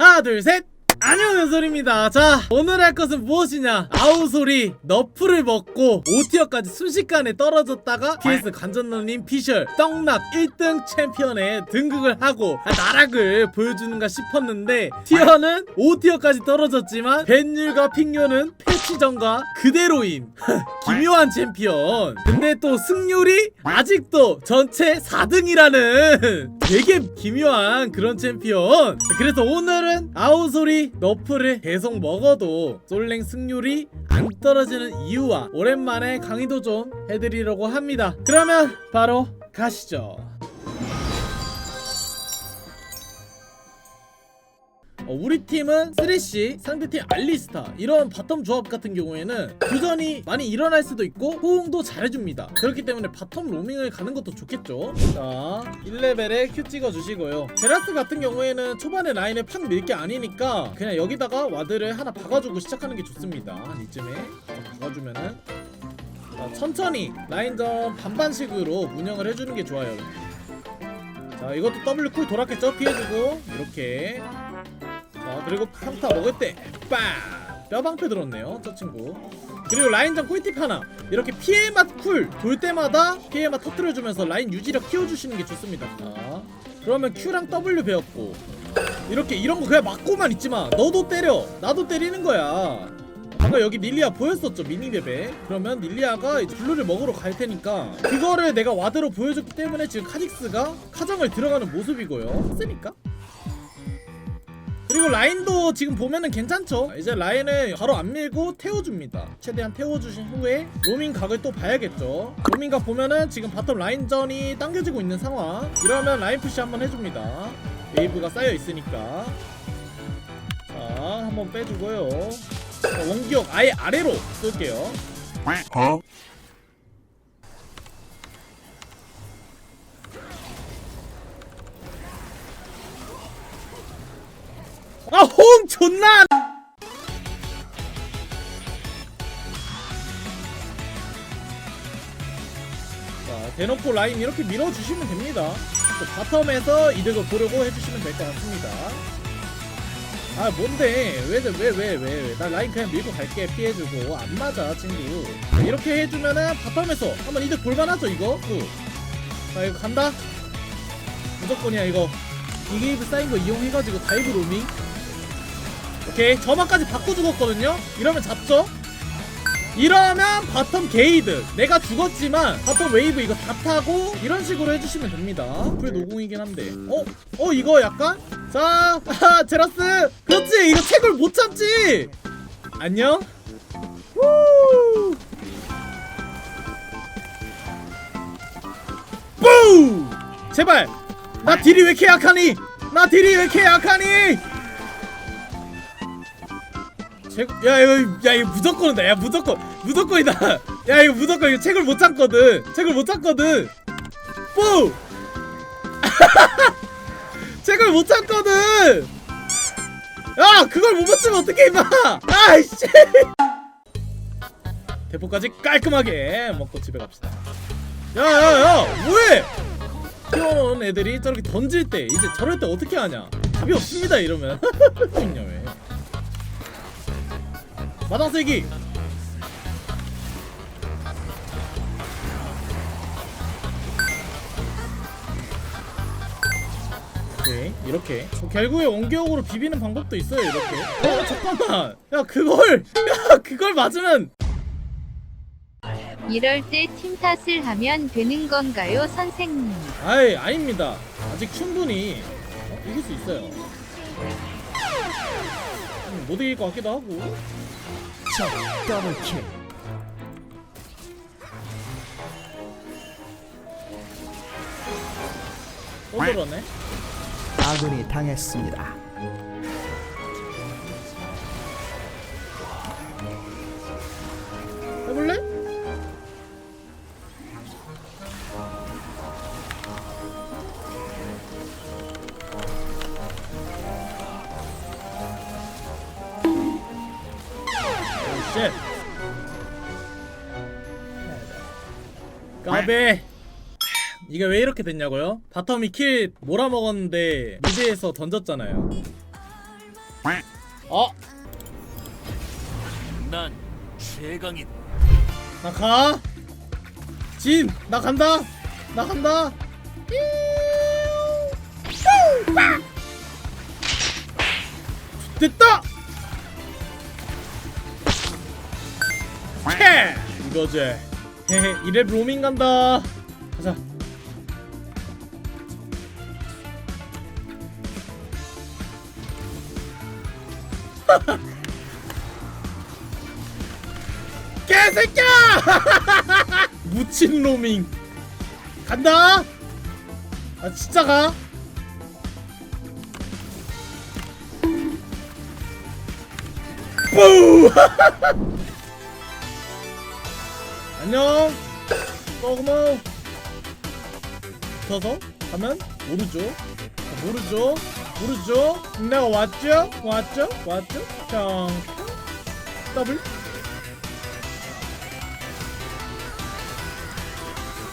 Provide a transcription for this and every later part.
하나 둘셋. 안녕 연설입니다. 자 오늘 할 것은 무엇이냐? 아우소리 너프를 먹고 5티어까지 순식간에 떨어졌다가 PS 관전러님 피셜 떡락 1등 챔피언에 등극을 하고 아, 나락을 보여주는가 싶었는데 티어는 5티어까지 떨어졌지만 벤율과 핑요는 패치 전과 그대로인 기묘한 챔피언. 근데 또 승률이 아직도 전체 4등이라는 되게 기묘한 그런 챔피언. 그래서 오늘은 아우소리 너프를 계속 먹어도 솔랭 승률이 안 떨어지는 이유와 오랜만에 강의도 좀 해드리려고 합니다. 그러면 바로 가시죠 어, 우리 팀은 쓰레쉬, 상대팀 알리스타 이런 바텀 조합 같은 경우에는 교전이 많이 일어날 수도 있고 호응도 잘해줍니다. 그렇기 때문에 바텀 로밍을 가는 것도 좋겠죠. 자 1레벨에 Q 찍어주시고요. 제라스 같은 경우에는 초반에 라인에 팍밀 게 아니니까 그냥 여기다가 와드를 하나 박아주고 시작하는 게 좋습니다. 한 이쯤에 좀 박아주면은. 자, 천천히 라인전 반반식으로 운영을 해주는 게 좋아요. 자 이것도 W 쿨 돌았겠죠? 피해주고. 이렇게. 자 그리고 평타 먹을 때 빵! 뼈방패 들었네요 저 친구. 그리고 라인전 꿀팁 하나. 이렇게 피해 맛쿨 돌 때마다 피해 맛 터뜨려주면서 라인 유지력 키워주시는 게 좋습니다. 자 그러면 Q랑 W 배웠고. 이렇게 이런 거 그냥 맞고만 있지마. 너도 때려. 나도 때리는 거야. 아까 여기 닐리아 보였었죠 미니맵에. 그러면 닐리아가 이제 블루를 먹으러 갈 테니까 그거를 내가 와드로 보여줬기 때문에 지금 카직스가 카정을 들어가는 모습이고요. 쓰니까 그리고 라인도 지금 보면은 괜찮죠? 이제 라인을 바로 안 밀고 태워줍니다. 최대한 태워주신 후에 로밍 각을 또 봐야겠죠? 로밍 각 보면은 지금 바텀 라인전이 당겨지고 있는 상황. 이러면 라인 푸시 한번 해줍니다. 웨이브가 쌓여 있으니까. 자 한번 빼주고요. 자, 원기역 아예 아래로 쏠게요 아 호응 존나 자 대놓고 라인 이렇게 밀어주시면 됩니다. 또 바텀에서 이득을 보려고 해주시면 될 것 같습니다. 아 뭔데? 왜 왜 왜 왜 나 라인 그냥 밀고 갈게. 피해주고. 안 맞아 친구. 자, 이렇게 해주면은 바텀에서 한번 이득 볼만하죠 이거? 또. 자 이거 간다. 무조건이야 이거. 이게이브 쌓인 거 이용해가지고 다이브 로밍 오케이 점화까지 바꿔 죽었거든요? 이러면 잡죠? 이러면 바텀 게이드. 내가 죽었지만 바텀 웨이브 이거 다 타고 이런 식으로 해주시면 됩니다. 풀 노공이긴 한데. 어? 어 이거 약간? 자 아, 제라스! 그렇지! 이거 책을 못 참지! 안녕? 후! 뿌 제발! 나 딜이 왜 이렇게 약하니? 나 딜이 왜 이렇게 약하니? 책, 야 이거 야 이거 무조건이다. 야 무조건 무조건이다. 야 이거 무조건. 이거 책을 못 참거든. 책을 못 참거든. 뿌 책을 못 참거든. 야 그걸 못 맞추면 어떡해 임마. 아이씨. 대포까지 깔끔하게 먹고 집에 갑시다. 야야야 뭐해? 키워놓은 애들이 저렇게 던질 때 이제 저럴 때 어떻게 하냐? 답이 없습니다 이러면. 왜 마당 세기. 오케이 이렇게. 결국에 원기옥으로 비비는 방법도 있어요 이렇게. 어 잠깐만. 야 그걸 야 그걸 맞으면. 이럴 때 팀 탓을 하면 되는 건가요, 선생님? 아이 아닙니다. 아직 충분히 어? 이길 수 있어요. 음, 못 이길 것 같기도 하고 적 더블킬. 또 그러네. 아군이 당했습니다 쉣. 까베 이게 왜 이렇게 됐냐고요? 바텀이 킬 몰아먹었는데 미드에서 던졌잖아요 어? 난 최강이다. 나 가. 진, 나 간다. 나 간다. 됐다. 캐. 이거지. 이랩 로밍 간다. 가자. 개새끼야! 묻힌 로밍 간다. 아 진짜 가. 뿌! 안녕. 고마워. 붙어서 가면 모르죠. 아, 모르죠. 모르죠. 내가 왔죠? 왔죠? 왔죠? 짱. 더블.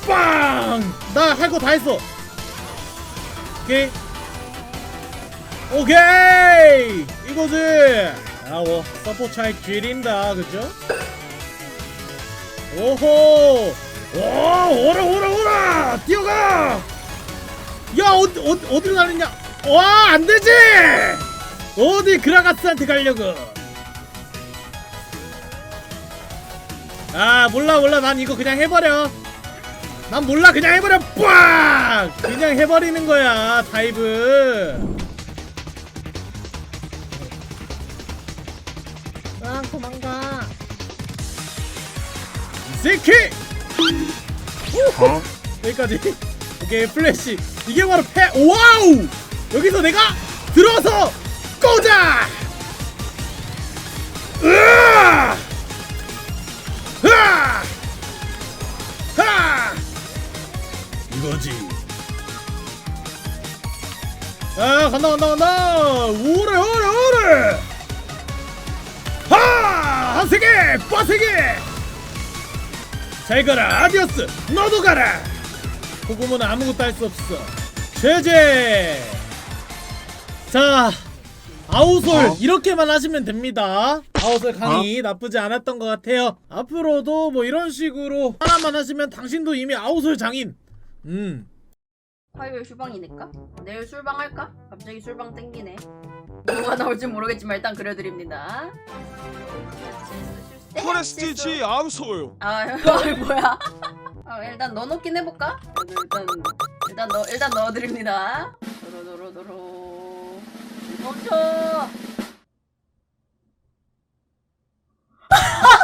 빵! 나 할 거 다 했어. 오케이. 오케이! 이거지! 아, 뭐, 서포 차이 줄인다, 그죠? 오호! 오, 오라, 오라, 오라! 뛰어가! 야, 어디, 어디, 어디로 가느냐? 와, 안 되지! 어디 그라가스한테 가려고? 아, 몰라, 몰라. 난 이거 그냥 해버려. 난 몰라 그냥 해버려 빡 그냥 해버리는 거야 다이브 이 새끼 우후. 여기까지 오케이 플래시 이게 바로 패 와우 여기서 내가 들어서 꽂아 으아 으아 하! 이거지. 아 간다 간다 간다. 오래 오래 오래. 하! 한 세계 빠세계. 잘 가라 아디오스. 너도 가라. 고구마는 아무것도 할 수 없어. 제제. 자. 아우솔 이렇게만 하시면 됩니다. 아우솔 강의 나쁘지 않았던 것 같아요. 앞으로도 뭐 이런 식으로 하나만 하시면 당신도 이미 아우솔 장인. 음. 화요일 술방이니까 내일 술방 할까? 갑자기 술방 땡기네 뭐가 나올지 모르겠지만 일단 그려드립니다 포레스티지 암솔 아 뭐야? 아, 일단 넣어놓긴 해볼까? 일단 일단 넣 일단 넣어드립니다. 도로도로도로 멈춰.